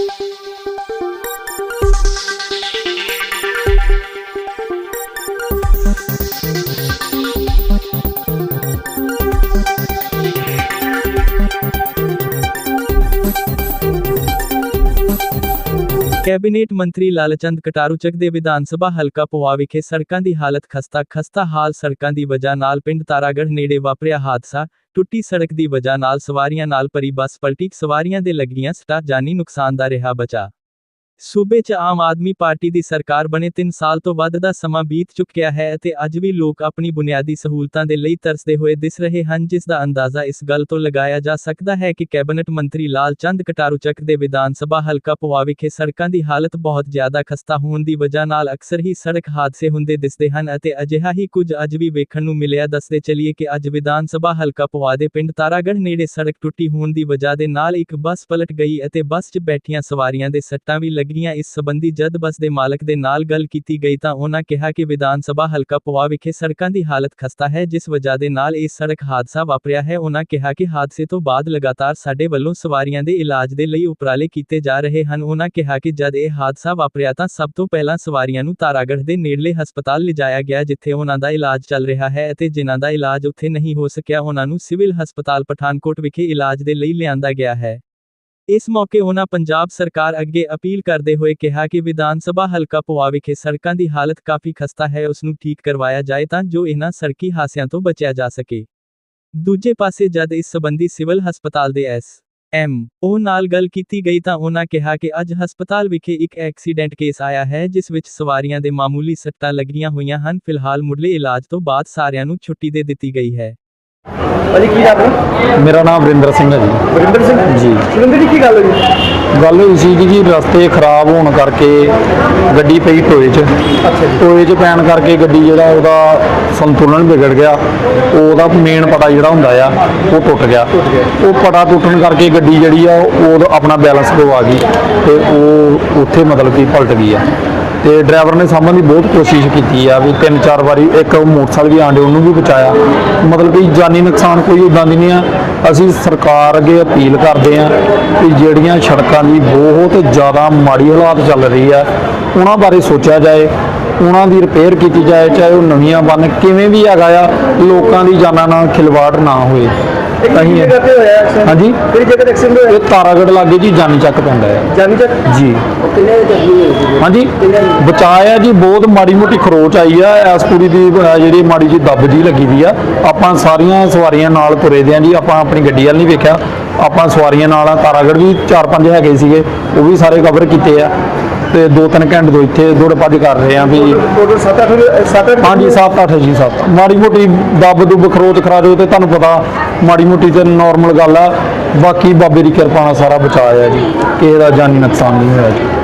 Música cabinet ਮੰਤਰੀ ਲਾਲਚੰਦ ਕਟਾਰੂਚਕ ਦੇ ਵਿਧਾਨ ਸਭਾ ਹਲਕਾ ਪੋਆ ਵਿਖੇ ਸੜਕਾਂ ਦੀ ਹਾਲਤ ਖਸਤਾ ਖਸਤਾ ਹਾਲ ਸੜਕਾਂ ਦੀ ਵਜ੍ਹਾ ਨਾਲ ਪਿੰਡ ਤਾਰਾਗੜ੍ਹ ਨੇੜੇ ਵਾਪਰਿਆ ਹਾਦਸਾ, ਟੁੱਟੀ ਸੜਕ ਦੀ ਵਜ੍ਹਾ ਨਾਲ ਸਵਾਰੀਆਂ ਨਾਲ ਭਰੀ ਬੱਸ ਪਲਟੀ, ਸਵਾਰੀਆਂ ਦੇ ਲੱਗੀਆਂ ਸਟਾ ਜਾਨੀ ਨੁਕਸਾਨ ਦਾ ਰਿਹਾ ਬਚਾ ਸੂਬੇ 'ਚ ਆਮ ਆਦਮੀ ਪਾਰਟੀ ਦੀ ਸਰਕਾਰ ਬਣੇ 3 ਸਾਲ ਤੋਂ ਵੱਧ ਦਾ ਸਮਾਂ ਬੀਤ ਚੁੱਕਿਆ ਹੈ ਅਤੇ ਅੱਜ ਵੀ ਲੋਕ ਆਪਣੀ ਬੁਨਿਆਦੀ ਸਹੂਲਤਾਂ ਦੇ ਲਈ ਤਰਸਦੇ ਹੋਏ ਦਿਸ ਰਹੇ ਹਨ, ਜਿਸ ਦਾ ਅੰਦਾਜ਼ਾ ਇਸ ਗੱਲ ਤੋਂ ਲਗਾਇਆ ਜਾ ਸਕਦਾ ਹੈ ਕਿ ਕੈਬਨਿਟ ਮੰਤਰੀ ਲਾਲ ਚੰਦ ਕਟਾਰੂਚਕ ਦੇ ਵਿਧਾਨ ਸਭਾ ਹਲਕਾ ਪੋਆ ਵਿਖੇ ਸੜਕਾਂ ਦੀ ਹਾਲਤ ਬਹੁਤ ਜ਼ਿਆਦਾ ਖਸਤਾ ਹੋਣ ਦੀ ਵਜ੍ਹਾ ਨਾਲ ਅਕਸਰ ਹੀ ਸੜਕ ਹਾਦਸੇ ਹੁੰਦੇ ਦਿਸਦੇ ਹਨ ਅਤੇ ਅਜਿਹਾ ਹੀ ਕੁਝ ਅੱਜ ਵੀ ਵੇਖਣ ਨੂੰ ਮਿਲਿਆ। ਦੱਸਦੇ ਚਲੀਏ ਕਿ ਅੱਜ ਵਿਧਾਨ ਸਭਾ ਹਲਕਾ ਪੋਆ ਦੇ ਪਿੰਡ ਤਾਰਾਗੜ੍ਹ ਨੇੜੇ ਸੜਕ ਟੁੱਟੀ ਹੋਣ ਦੀ ਵਜ੍ਹਾ ਦੇ ਨਾਲ ਇੱਕ ਬੱਸ ਪਲਟ ਗਈ ਅਤੇ ਬੱਸ 'ਚ ਬੈਠੀਆਂ ਸਵਾਰੀਆਂ ਦੇ ਸੱਟਾਂ ਵੀ ਲੱਗੀਆਂ ਇਸ ਸੰਬੰਧੀ ਜਦ ਬੱਸ ਦੇ ਮਾਲਕ ਦੇ ਨਾਲ ਗੱਲ ਕੀਤੀ ਗਈ ਤਾਂ ਉਹਨਾਂ ਕਿਹਾ ਕਿ ਵਿਧਾਨ ਸਭਾ ਹਲਕਾ ਪੋਆ ਵਿਖੇ ਸੜਕਾਂ ਦੀ ਹਾਲਤ ਖਸਤਾ ਹੈ, ਜਿਸ ਵਜ੍ਹਾ ਦੇ ਨਾਲ ਇਹ ਸੜਕ ਹਾਦਸਾ ਵਾਪਰਿਆ ਹੈ। ਉਹਨਾਂ ਕਿਹਾ ਕਿ ਹਾਦਸੇ ਤੋਂ ਬਾਅਦ ਲਗਾਤਾਰ ਸਾਡੇ ਵੱਲੋਂ ਸਵਾਰੀਆਂ ਦੇ ਇਲਾਜ ਦੇ ਲਈ ਉਪਰਾਲੇ ਕੀਤੇ ਜਾ ਰਹੇ ਹਨ। ਉਹਨਾਂ ਕਿਹਾ ਕਿ ਜਦ ਇਹ ਹਾਦਸਾ ਵਾਪਰਿਆ ਤਾਂ ਸਭ ਤੋਂ ਪਹਿਲਾਂ ਸਵਾਰੀਆਂ ਨੂੰ ਤਾਰਾਗੜ੍ਹ ਦੇ ਨੇੜਲੇ ਹਸਪਤਾਲ ਲਿਜਾਇਆ ਗਿਆ, ਜਿੱਥੇ ਉਹਨਾਂ ਦਾ ਇਲਾਜ ਚੱਲ ਰਿਹਾ ਹੈ ਅਤੇ ਜਿਨ੍ਹਾਂ ਦਾ ਇਲਾਜ ਉੱਥੇ ਨਹੀਂ ਹੋ ਸਕਿਆ, ਉਹਨਾਂ ਨੂੰ ਸਿਵਲ ਹਸਪਤਾਲ ਪਠਾਨਕੋਟ ਵਿਖੇ ਇਲਾਜ ਦੇ ਲਈ ਲਿਆਂਦਾ ਗਿਆ ਹੈ। ਇਸ ਮੌਕੇ ਉਹਨਾਂ ਪੰਜਾਬ ਸਰਕਾਰ ਅੱਗੇ ਅਪੀਲ ਕਰਦੇ ਹੋਏ ਕਿਹਾ ਕਿ ਵਿਧਾਨ ਸਭਾ ਹਲਕਾ ਪੋਆ ਵਿਖੇ ਸੜਕਾਂ ਦੀ ਹਾਲਤ ਕਾਫੀ ਖਸਤਾ ਹੈ, ਉਸ ਨੂੰ ਠੀਕ ਕਰਵਾਇਆ ਜਾਏ ਤਾਂ ਜੋ ਇਹਨਾਂ ਸੜਕੀ ਹਾਦਸਿਆਂ ਤੋਂ ਬਚਿਆ ਜਾ ਸਕੇ। ਦੂਜੇ ਪਾਸੇ ਜਦ ਇਸ ਸਬੰਧੀ ਸਿਵਲ ਹਸਪਤਾਲ ਦੇ ਐਸ ਐਮ ਉਹ ਨਾਲ ਗੱਲ ਕੀਤੀ ਗਈ ਤਾਂ ਉਹਨਾਂ ਕਿਹਾ ਕਿ ਅੱਜ ਹਸਪਤਾਲ ਵਿਖੇ ਇੱਕ ਐਕਸੀਡੈਂਟ ਕੇਸ ਆਇਆ ਹੈ, ਜਿਸ ਵਿੱਚ ਸਵਾਰੀਆਂ ਦੇ ਮਾਮੂਲੀ ਸੱਟਾਂ ਲੱਗੀਆਂ ਹੋਈਆਂ ਹਨ। ਫਿਲਹਾਲ ਮੁੱਢਲੇ ਇਲਾਜ ਤੋਂ ਬਾਅਦ ਸਾਰਿਆਂ ਨੂੰ ਛੁੱਟੀ ਦੇ ਦਿੱਤੀ ਗਈ ਹੈ। ਭਾਜੀ ਕੀ ਨਾਮ ਹੈ? ਮੇਰਾ ਨਾਮ ਵਰਿੰਦਰ ਸਿੰਘ ਹੈ ਜੀ। ਵਰਿੰਦਰ ਸਿੰਘ? ਜੀ। ਵਰਿੰਦਰ ਜੀ ਕੀ ਗੱਲ ਹੋਈ? ਗੱਲ ਹੋਈ ਸੀ ਕਿ ਜੀ ਰਸਤੇ ਖਰਾਬ ਹੋਣ ਕਰਕੇ ਗੱਡੀ ਪਈ ਟੋਏ 'ਚ। ਟੋਏ 'ਚ ਪੈਣ ਕਰਕੇ ਗੱਡੀ ਜਿਹੜਾ ਉਹਦਾ ਸੰਤੁਲਨ ਵਿਗੜ ਗਿਆ। ਉਹਦਾ ਮੇਨ ਪਟਾ ਜਿਹੜਾ ਹੁੰਦਾ ਆ ਉਹ ਟੁੱਟ ਗਿਆ। ਉਹ ਪਟਾ ਟੁੱਟਣ ਕਰਕੇ ਗੱਡੀ ਜਿਹੜੀ ਆ ਉਹ ਆਪਣਾ ਬੈਲੈਂਸ ਗਵਾ ਗਈ ਤੇ ਉਹ ਉੱਥੇ ਮਤਲਬ ਕਿ ਪਲਟ ਗਈ ਆ। ਤੇ ਡਰਾਈਵਰ ਨੇ ਸਾਂਭਣ ਦੀ ਬਹੁਤ ਕੋਸ਼ਿਸ਼ ਕੀਤੀ ਆ ਵੀ ਤਿੰਨ ਚਾਰ ਵਾਰੀ ਇੱਕ ਮੋਟਰਸਾਈਕਲ ਵੀ ਆਂਡੇ ਉਹਨੂੰ ਵੀ ਬਚਾਇਆ। ਮਤਲਬ ਕਿ ਜਾਨੀ ਨੁਕਸਾਨ ਕੋਈ ਉਦਾਂ ਦੀ ਨਹੀਂ ਆ। ਅਸੀਂ ਸਰਕਾਰ ਅੱਗੇ ਅਪੀਲ ਕਰਦੇ ਆ ਕਿ ਜਿਹੜੀਆਂ ਸੜਕਾਂ ਦੀ ਬਹੁਤ ਜ਼ਿਆਦਾ ਮਾੜੀ ਹਾਲਾਤ ਚੱਲ ਰਹੀ ਆ, ਉਹਨਾਂ ਬਾਰੇ ਸੋਚਿਆ ਜਾਏ, ਉਹਨਾਂ ਦੀ ਰਿਪੇਅਰ ਕੀਤੀ ਜਾਏ, ਚਾਹੇ ਉਹ ਨਵੀਆਂ ਬਣ, ਕਿਵੇਂ ਵੀ ਹੈਗਾ ਆ, ਲੋਕਾਂ ਦੀ ਜਾਨਾਂ ਨਾਲ ਖਿਲਵਾੜ ਨਾ ਹੋਏ। ਅਸੀਂ ਜਗ੍ਹਾ ਤੇ ਹੋਇਆ ਐਕਸੀਡੈਂਟ ਹਾਂਜੀ। ਕਿਹੜੀ ਜਗ੍ਹਾ ਤੇ ਐਕਸੀਡੈਂਟ ਹੋਇਆ? ਇਹ ਤਾਰਾਗੜ ਲਾਗੇ ਜੀ ਜਾਨੀ ਚੱਕ ਪੈਂਦਾ ਆ ਜਾਨੀ ਤੱਕ ਜੀ। ਕਿੰਨੇ ਸੀ? ਹਾਂਜੀ। ਬਚਾਇਆ ਜੀ ਬਹੁਤ ਮਾੜੀ ਮੋਟੀ ਖਰੋਚ ਆਈ ਆ। ਐਸ ਪੂਰੀ ਦੀ ਅਹ, ਜਿਹੜੀ ਮਾੜੀ ਜੀ ਦੱਬ ਜੀ ਲੱਗੀ ਦੀ ਆ। ਆਪਾਂ ਸਾਰੀਆਂ ਸਵਾਰੀਆਂ ਨਾਲ ਤੁਰੇ ਦੇ ਆ ਜੀ। ਆਪਾਂ ਆਪਣੀ ਗੱਡੀ ਵੱਲ ਨਹੀਂ ਵੇਖਿਆ। ਆਪਾਂ ਸਵਾਰੀਆਂ ਨਾਲ ਆ। ਤਾਰਾਗੜ ਵੀ ਚਾਰ ਪੰਜ ਹੈਗੇ ਸੀਗੇ। ਉਹ ਵੀ ਸਾਰੇ ਕਵਰ ਕੀਤੇ ਆ। ਤੇ ਦੋ ਤਿੰਨ ਘੰਟੇ ਤੋਂ ਇੱਥੇ ਦੌੜ ਭੱਜ ਕਰ ਰਹੇ ਆ ਵੀ ਟੋਟਲ 7 8 7 8 ਹਾਂਜੀ 7 8 ਜੀ 7 ਮਾੜੀ ਮੋਟੀ ਦੱਬ ਦੁੱਬ ਖਰੋਚ ਖਰਾਜੋ ਤੇ ਤੁਹਾਨੂੰ ਪਤਾ ਮਾੜੀ ਮੋਟੀ ਤੇ ਨਾਰਮਲ ਗੱਲ ਆ। ਬਾਕੀ ਬਾਬੇ ਦੀ ਕਿਰਪਾ ਨਾਲ ਸਾਰਾ ਬਚਾਇਆ ਜੀ। ਕਿਸੇ ਦਾ ਜਾਨੀ ਨੁਕਸਾਨ ਨਹੀਂ ਹੋਇਆ ਜੀ।